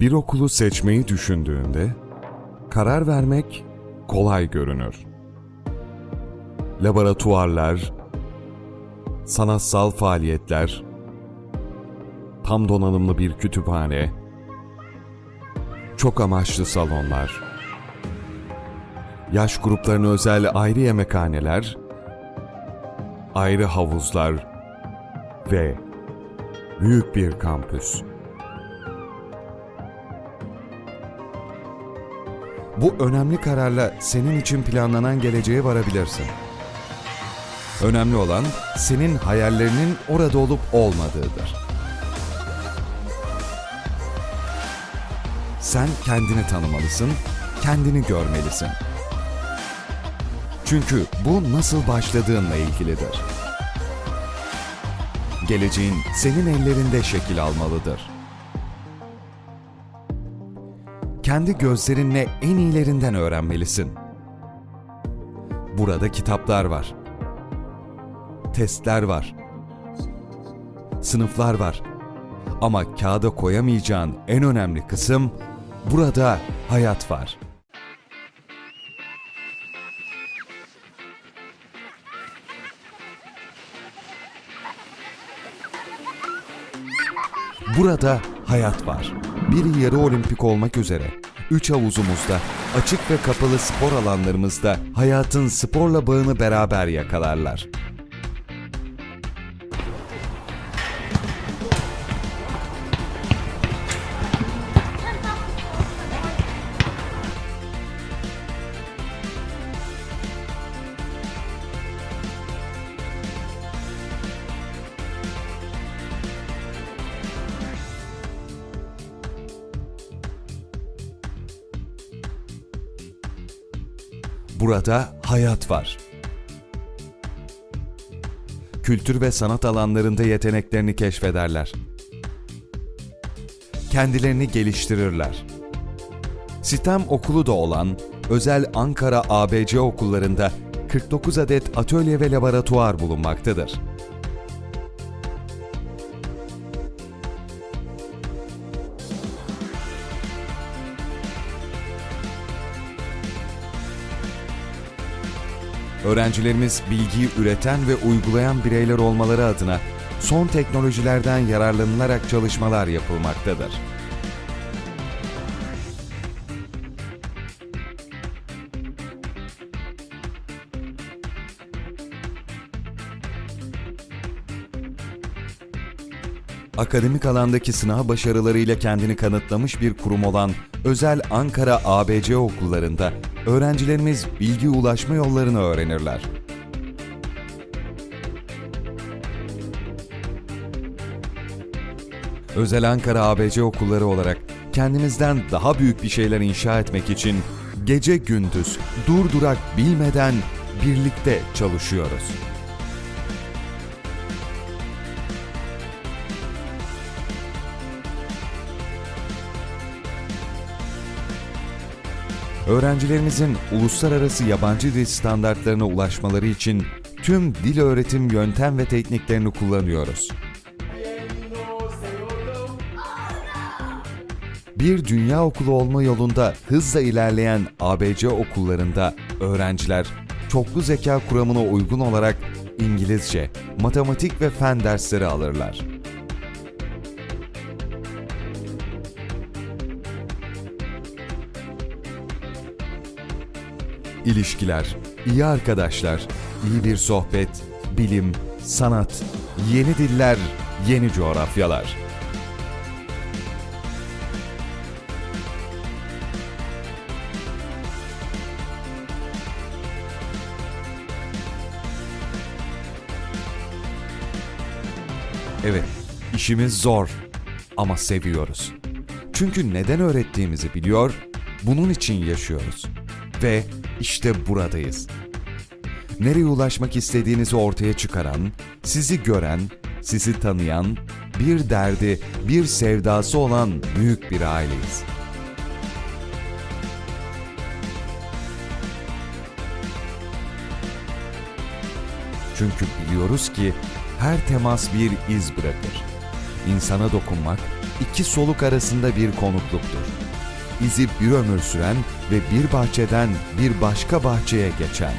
Bir okulu seçmeyi düşündüğünde karar vermek kolay görünür. Laboratuvarlar, sanatsal faaliyetler, tam donanımlı bir kütüphane, çok amaçlı salonlar, yaş gruplarına özel ayrı yemekhaneler, ayrı havuzlar ve büyük bir kampüs. Bu önemli kararla senin için planlanan geleceğe varabilirsin. Önemli olan senin hayallerinin orada olup olmadığıdır. Sen kendini tanımalısın, kendini görmelisin. Çünkü bu nasıl başladığınla ilgilidir. Geleceğin senin ellerinde şekil almalıdır. Kendi gözlerinle en iyilerinden öğrenmelisin. Burada kitaplar var. Testler var. Sınıflar var. Ama kağıda koyamayacağın en önemli kısım burada hayat var. Burada hayat var. Biri yarı olimpik olmak üzere. Üç havuzumuzda, açık ve kapalı spor alanlarımızda hayatın sporla bağını beraber yakalarlar. Burada hayat var. Kültür ve sanat alanlarında yeteneklerini keşfederler. Kendilerini geliştirirler. Sistem okulu da olan özel Ankara ABC okullarında 49 adet atölye ve laboratuvar bulunmaktadır. Öğrencilerimiz bilgiyi üreten ve uygulayan bireyler olmaları adına son teknolojilerden yararlanılarak çalışmalar yapılmaktadır. Akademik alandaki sınav başarılarıyla kendini kanıtlamış bir kurum olan özel Ankara ABC okullarında öğrencilerimiz bilgi ulaşma yollarını öğrenirler. Özel Ankara ABC okulları olarak kendimizden daha büyük bir şeyler inşa etmek için gece gündüz durdurak bilmeden birlikte çalışıyoruz. Öğrencilerimizin uluslararası yabancı dil standartlarına ulaşmaları için tüm dil öğretim yöntem ve tekniklerini kullanıyoruz. Bir dünya okulu olma yolunda hızla ilerleyen ABC okullarında öğrenciler çoklu zeka kuramına uygun olarak İngilizce, matematik ve fen dersleri alırlar. İlişkiler, iyi arkadaşlar, iyi bir sohbet, bilim, sanat, yeni diller, yeni coğrafyalar. Evet, işimiz zor ama seviyoruz. Çünkü neden öğrettiğimizi biliyor, bunun için yaşıyoruz. Ve işte buradayız. Nereye ulaşmak istediğinizi ortaya çıkaran, sizi gören, sizi tanıyan, bir derdi, bir sevdası olan büyük bir aileyiz. Çünkü biliyoruz ki her temas bir iz bırakır. İnsana dokunmak, iki soluk arasında bir konukluktur. İzi bir ömür süren ve bir bahçeden bir başka bahçeye geçen